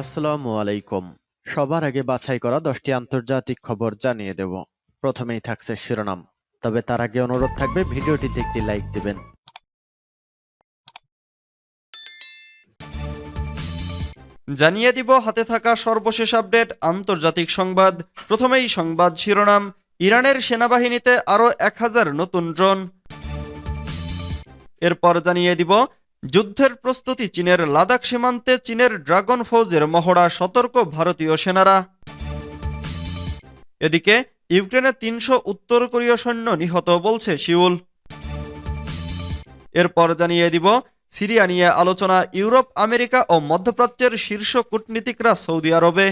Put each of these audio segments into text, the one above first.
আসসালামু আলাইকুম। সবার আগে বাছাই করা দশটি আন্তর্জাতিক খবর জানিয়ে দেব। প্রথমেই থাকছে শিরোনাম। তবে তার আগে অনুরোধ থাকবে, ভিডিওটিতে একটি লাইক দিবেন। জানিয়ে দিব, হাতে থাকা সর্বশেষ আপডেট, আন্তর্জাতিক সংবাদ। প্রথমেই সংবাদ শিরোনাম, ইরানের সেনাবাহিনীতে আরও এক হাজার নতুন ড্রোন। এরপর জানিয়ে দিব যুদ্ধের প্রস্তুতি চীনের লাদাখ সীমান্তে চীনের ড্রাগন ফৌজের মহড়া সতর্ক ভারতীয় সেনারা। এদিকে, ইউক্রেনে তিনশো উত্তর কোরীয় সৈন্য নিহত বলছে শিউল এরপর জানিয়ে দিব, সিরিয়া নিয়ে আলোচনা ইউরোপ, আমেরিকা ও মধ্যপ্রাচ্যের শীর্ষ কূটনীতিকরা সৌদি আরবে।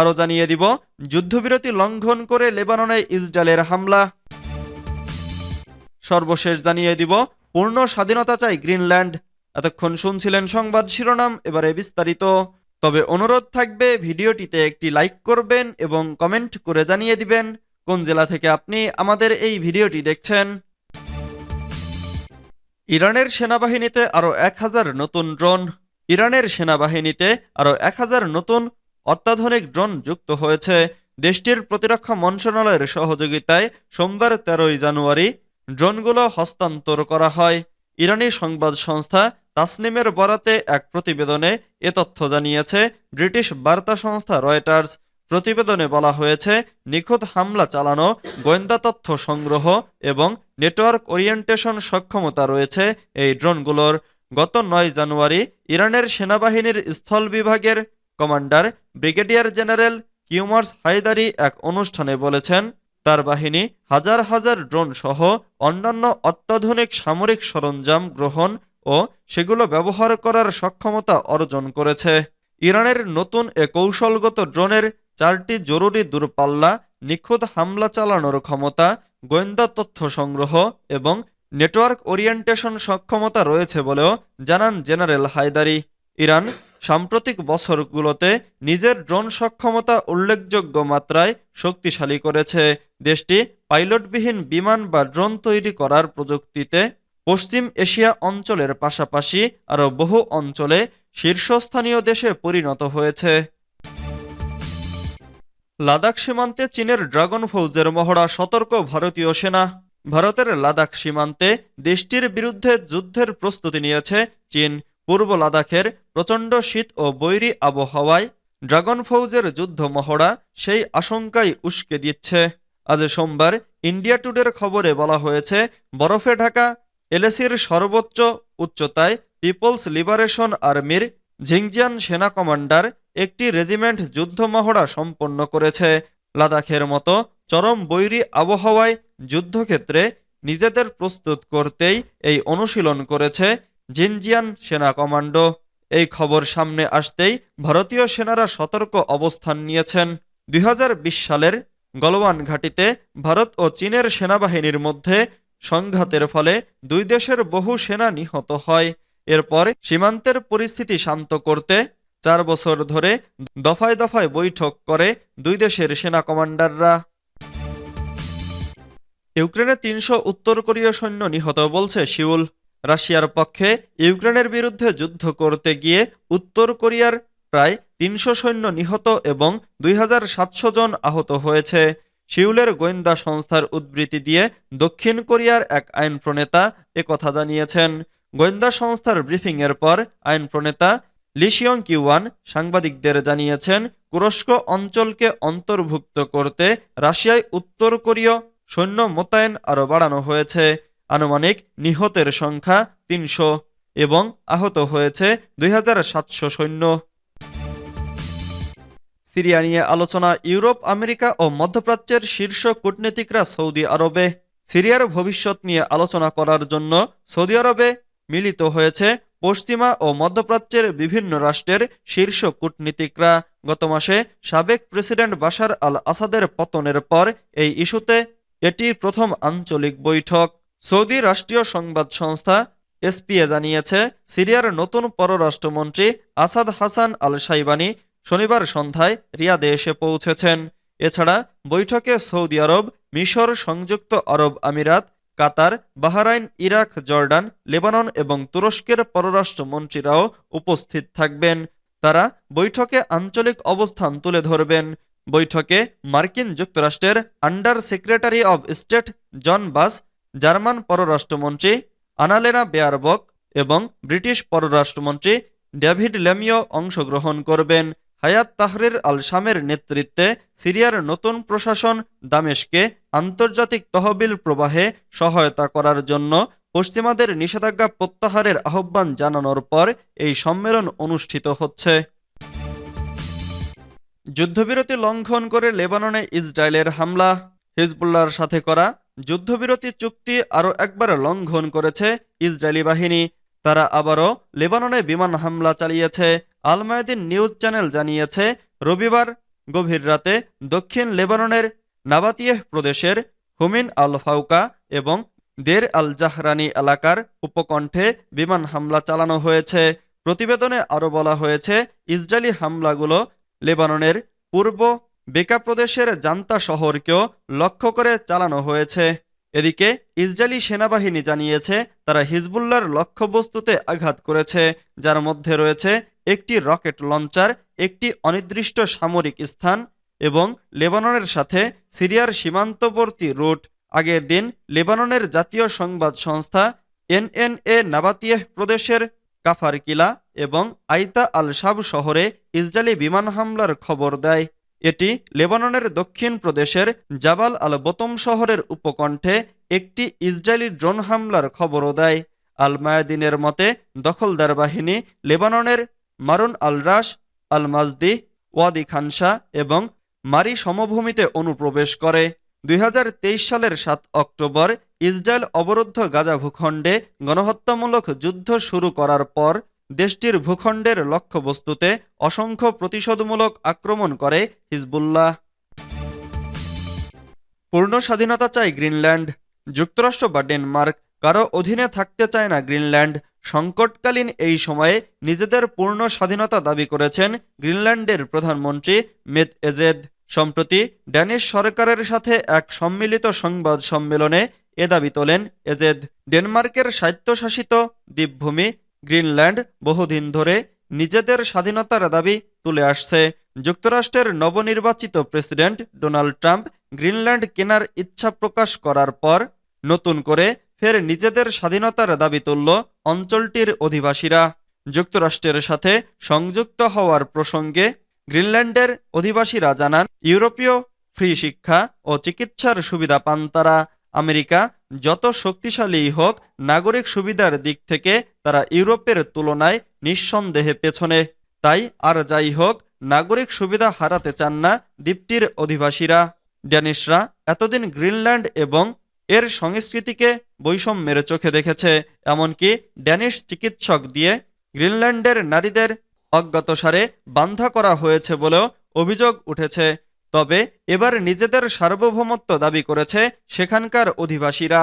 আরও জানিয়ে দিব, যুদ্ধবিরতি লঙ্ঘন করে লেবাননে ইসরায়েলের হামলা। সর্বশেষ জানিয়ে দিব পূর্ণ স্বাধীনতা চাই গ্রিনল্যান্ড। এতক্ষণ শুনছিলেন সংবাদ শিরোনাম, এবারে বিস্তারিত। তবে অনুরোধ থাকবে, ভিডিওটিতে একটি লাইক করবেন এবং কমেন্ট করে জানিয়ে দিবেন কোন জেলা থেকে আপনি আমাদের এই ভিডিওটি দেখছেন। ইরানের সেনাবাহিনীতে আরও এক হাজার নতুন ড্রোন। ইরানের সেনাবাহিনীতে আরও এক হাজার নতুন অত্যাধুনিক ড্রোন যুক্ত হয়েছে। দেশটির প্রতিরক্ষা মন্ত্রণালয়ের সহযোগিতায় সোমবার তেরোই জানুয়ারি ড্রোনগুলো হস্তান্তর করা হয়। ইরানি সংবাদ সংস্থা তাসনিমের বরাতে এক প্রতিবেদনে এ তথ্য জানিয়েছে, ব্রিটিশ বার্তা সংস্থা রয়টার্স। প্রতিবেদনে বলা হয়েছে নিখুঁত হামলা চালানো, গোয়েন্দা তথ্য সংগ্রহ এবং নেটওয়ার্ক ওরিয়েন্টেশন সক্ষমতা রয়েছে এই ড্রোনগুলোর। গত নয় জানুয়ারি ইরানের সেনাবাহিনীর স্থল বিভাগের commander brigadier general Kiumars Heydari এক অনুষ্ঠানে বলেছেন তার বাহিনী হাজার হাজার ড্রোন সহ অন্যান্য অত্যাধুনিক সামরিক সরঞ্জাম গ্রহণ ও সেগুলো ব্যবহার করার সক্ষমতা অর্জন করেছে। ইরানের নতুন এ কৌশলগত ড্রোনের চারটি জরুরি দূরপাল্লা, নিখুঁত হামলা চালানোর ক্ষমতা, গোয়েন্দা তথ্য সংগ্রহ এবং নেটওয়ার্ক ওরিয়েন্টেশন সক্ষমতা রয়েছে বলেও জানান জেনারেল হায়দারি। ইরান সাম্প্রতিক বছরগুলোতে নিজের ড্রোন সক্ষমতা উল্লেখযোগ্য মাত্রায় শক্তিশালী করেছে। দেশটি পাইলটবিহীন বিমান বা ড্রোন তৈরি করার প্রযুক্তিতে পশ্চিম এশিয়া অঞ্চলের পাশাপাশি আরও বহু অঞ্চলে শীর্ষস্থানীয় দেশে পরিণত হয়েছে। লাদাখ সীমান্তে চীনের ড্রাগন ফৌজের মহড়া সতর্ক ভারতীয় সেনা। ভারতের লাদাখ সীমান্তে দেশটির বিরুদ্ধে যুদ্ধের প্রস্তুতি নিয়েছে চীন। পূর্ব লাদাখের প্রচণ্ড শীত ও বৈরী আবহাওয়ায় ড্রাগন ফৌজের যুদ্ধ মহড়া সেই আশঙ্কাই উস্কে দিচ্ছে। আজ সোমবার ইন্ডিয়া টুডের খবরে বলা হয়েছে, বরফে ঢাকা, এলএসির সর্বোচ্চ উচ্চতায় পিপলস লিবারেশন আর্মির ঝিংজিয়ান সেনা কমান্ডার একটি রেজিমেন্ট যুদ্ধ মহড়া সম্পন্ন করেছে। লাদাখের মতো চরম বৈরী আবহাওয়ায় যুদ্ধক্ষেত্রে নিজেদের প্রস্তুত করতেই এই অনুশীলন করেছে জিনজিয়ান সেনা কমান্ডো, এই খবর সামনে আসতেই ভারতীয় সেনারা সতর্ক অবস্থান নিয়েছেন। দুই হাজার বিশ সালের গলওয়ান ঘাটিতে ভারত ও চীনের সেনাবাহিনীর মধ্যে সংঘাতের ফলে দুই দেশের বহু সেনা নিহত হয়। এরপর সীমান্তের পরিস্থিতি শান্ত করতে চার বছর ধরে দফায় দফায় বৈঠক করে দুই দেশের সেনা কমান্ডাররা। ইউক্রেনে তিনশো উত্তর কোরীয় সৈন্য নিহত বলছে শিউল। রাশিয়ার পক্ষে ইউক্রেনের বিরুদ্ধে যুদ্ধ করতে গিয়ে উত্তর কোরিয়ার প্রায় তিনশো সৈন্য নিহত এবং দুই হাজার সাতশো জন আহত হয়েছে। শিউলের গোয়েন্দা সংস্থার উদ্ধৃতি দিয়ে দক্ষিণ কোরিয়ার এক আইন প্রণেতা একথা জানিয়েছেন। গোয়েন্দা সংস্থার ব্রিফিংয়ের পর আইন প্রণেতা লিশিয়ং কিউয়ান সাংবাদিকদের জানিয়েছেন, কুরস্ক অঞ্চলকে অন্তর্ভুক্ত করতে রাশিয়ায় উত্তর কোরীয় সৈন্য মোতায়েন আরও বাড়ানো হয়েছে। আনুমানিক নিহতের সংখ্যা তিনশো এবং আহত হয়েছে দুই হাজার সাতশো সৈন্য। সিরিয়া নিয়ে আলোচনা ইউরোপ, আমেরিকা ও মধ্যপ্রাচ্যের শীর্ষ কূটনীতিকরা সৌদি আরবে। সিরিয়ার ভবিষ্যৎ নিয়ে আলোচনা করার জন্য সৌদি আরবে মিলিত হয়েছে পশ্চিমা ও মধ্যপ্রাচ্যের বিভিন্ন রাষ্ট্রের শীর্ষ কূটনীতিকরা। গত মাসে সাবেক প্রেসিডেন্ট বাশার আল আসাদের পতনের পর এই ইস্যুতে এটি প্রথম আঞ্চলিক বৈঠক। সৌদি রাষ্ট্রীয় সংবাদ সংস্থা এসপিএ জানিয়েছে, সিরিয়ার নতুন পররাষ্ট্রমন্ত্রী আসাদ হাসান আল সাইবানি শনিবার সন্ধ্যায় রিয়াদে এসে পৌঁছেছেন। এছাড়া বৈঠকে সৌদি আরব, মিশর সংযুক্ত আরব আমিরাত, Qatar, Bahrain, Iraq, Jordan, Lebanon এবং তুরস্কের পররাষ্ট্রমন্ত্রীরাও উপস্থিত থাকবেন। তারা বৈঠকে আঞ্চলিক অবস্থান তুলে ধরবেন। বৈঠকে মার্কিন যুক্তরাষ্ট্রের under secretary of state John Bass German পররাষ্ট্রমন্ত্রী আনালেনা বেয়ারবক এবং ব্রিটিশ পররাষ্ট্রমন্ত্রী ডেভিড লেমিও অংশগ্রহণ করবেন। হায়াত তাহরির আল শামের নেতৃত্বে সিরিয়ার নতুন প্রশাসন দামেশকে আন্তর্জাতিক তহবিল প্রবাহে সহায়তা করার জন্য পশ্চিমাদের নিষেধাজ্ঞা প্রত্যাহারের আহ্বান জানানোর পর এই সম্মেলন অনুষ্ঠিত হচ্ছে। যুদ্ধবিরতি লঙ্ঘন করে লেবাননে ইসরায়েলের হামলা, হিজবুল্লাহর সাথে করা যুদ্ধবিরতি চুক্তি আরও একবার লঙ্ঘন করেছে ইসরায়েলি বাহিনী। তারা আবারও লেবাননে বিমান হামলা চালিয়েছে। আলমায়দিন নিউজ চ্যানেল জানিয়েছে, রবিবার গভীর রাতে দক্ষিণ লেবাননের নাবাতিয়েহ প্রদেশের হুমিন আল ফাউকা এবং দের আল জাহরানি এলাকার উপকণ্ঠে বিমান হামলা চালানো হয়েছে। প্রতিবেদনে আরও বলা হয়েছে, ইসরায়েলি হামলাগুলো লেবাননের পূর্ব বেকা প্রদেশের জান্তা শহরকেও লক্ষ্য করে চালানো হয়েছে। এদিকে ইসরায়েলি সেনাবাহিনী জানিয়েছে, তারা হিজবুল্লার লক্ষ্যবস্তুতে আঘাত করেছে, যার মধ্যে রয়েছে একটি রকেট লঞ্চার, একটি অনির্দিষ্ট সামরিক স্থান এবং লেবাননের সাথে সিরিয়ার সীমান্তবর্তী রুট। আগের দিন লেবাননের জাতীয় সংবাদ সংস্থা এনএনএ নাবাতিয়েহ প্রদেশের কাফার কিলা এবং আইতা আল শাব শহরে ইসরায়েলি বিমান হামলার খবর দেয়। এটি লেবাননের দক্ষিণ প্রদেশের জাবাল আল বোতম শহরের উপকণ্ঠে একটি ইসরায়েলি ড্রোন হামলার খবরও দেয়। আল মায়াদিনের মতে, দখলদার বাহিনী লেবাননের মারুন আল রাশ আল মাজদি ওয়াদি খানসা এবং মারি সমভূমিতে অনুপ্রবেশ করে। দুই হাজার তেইশ সালের সাত অক্টোবর ইসরায়েল অবরুদ্ধ গাজা ভূখণ্ডে গণহত্যামূলক যুদ্ধ শুরু করার পর দেশটির ভূখণ্ডের লক্ষ্যবস্তুতে অসংখ্য প্রতিশোধমূলক আক্রমণ করে হিজবুল্লাহ। পূর্ণ স্বাধীনতা চায় গ্রিনল্যান্ড। যুক্তরাষ্ট্র বা ডেনমার্ক কারও অধীনে থাকতে চায় না গ্রিনল্যান্ড। সংকটকালীন এই সময়ে নিজেদের পূর্ণ স্বাধীনতা দাবি করেছেন গ্রিনল্যান্ডের প্রধানমন্ত্রী মেদ এজেদ। সম্প্রতি ড্যানিশ সরকারের সাথে এক সম্মিলিত সংবাদ সম্মেলনে এ দাবি তোলেন এজেদ। ডেনমার্কের স্বায়ত্তশাসিত দ্বীপভূমি গ্রিনল্যান্ড বহুদিন ধরে নিজেদের স্বাধীনতার দাবি তুলে আসছে। যুক্তরাষ্ট্রের নবনির্বাচিত প্রেসিডেন্ট ডোনাল্ড ট্রাম্প গ্রিনল্যান্ড কেনার ইচ্ছা প্রকাশ করার পর নতুন করে ফের নিজেদের স্বাধীনতার দাবি তুলল অঞ্চলটির অধিবাসীরা। যুক্তরাষ্ট্রের সাথে সংযুক্ত হওয়ার প্রসঙ্গে গ্রিনল্যান্ডের অধিবাসীরা জানান, ইউরোপীয় ফ্রি শিক্ষা ও চিকিৎসার সুবিধা পান তারা। আমেরিকা যত শক্তিশালী হোক, নাগরিক সুবিধার দিক থেকে তারা ইউরোপের তুলনায় নিঃসন্দেহে পেছনে। তাই আর যাই হোক, নাগরিক সুবিধা হারাতে চান না দ্বীপটির অধিবাসীরা। ড্যানিশরা এতদিন গ্রিনল্যান্ড এবং এর সংস্কৃতিকে বৈষম্যের চোখে দেখেছে, এমনকি ড্যানিশ চিকিৎসক দিয়ে গ্রিনল্যান্ডের নারীদের অজ্ঞাতসারে বান্ধা করা হয়েছে বলেও অভিযোগ উঠেছে। তবে এবার নিজেদের সার্বভৌমত্ব দাবি করেছে সেখানকার অধিবাসীরা।